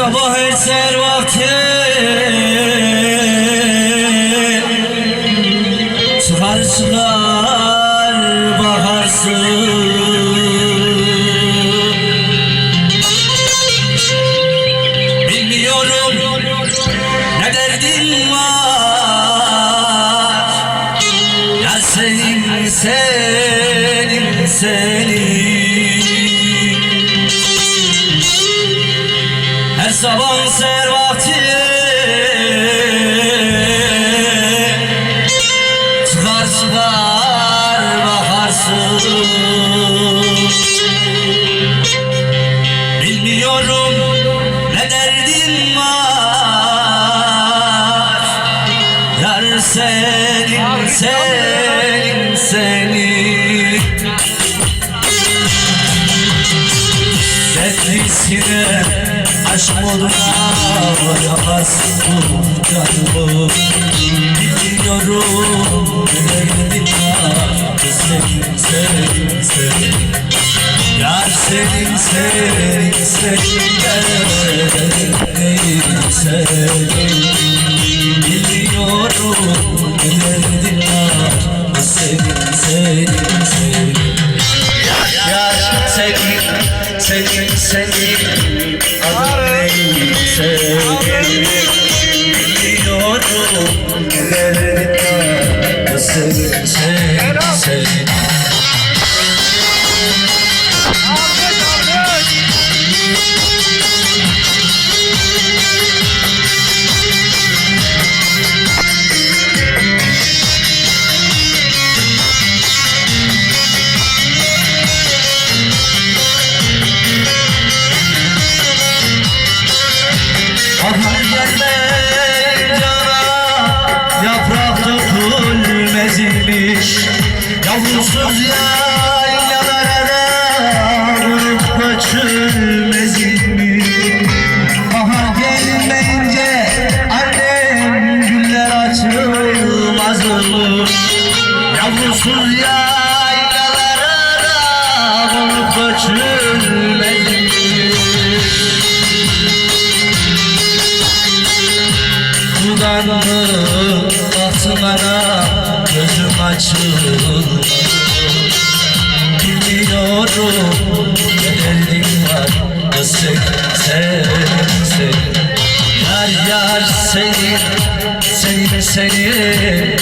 sabah her ser vakti. Çıkar çıkar bakarsın Bilmiyorum ne derdin var. Ya senin senin senin Her sabah ser vakti Çıkar çıkar bakarsın Bilmiyorum ne derdin var. Yar senin senin senin. Dertlisine aşk moduna varamazsın canımı Biliyorum derdin var Senin senin senin. Yar senin senin senin Derdin senin. Biliyorum derdin Yar senin, senin, senin Adın neyse Biliyorum neler Senin, senin, senin Yavrusuz yaylalara göçülmez imiş Bahar gelmeyince Annem güller açılmaz olur. Yavrusuz yaylalara imiş Buradan mı bahtımara gözüm açılır Ne derdim var senin, senin Yar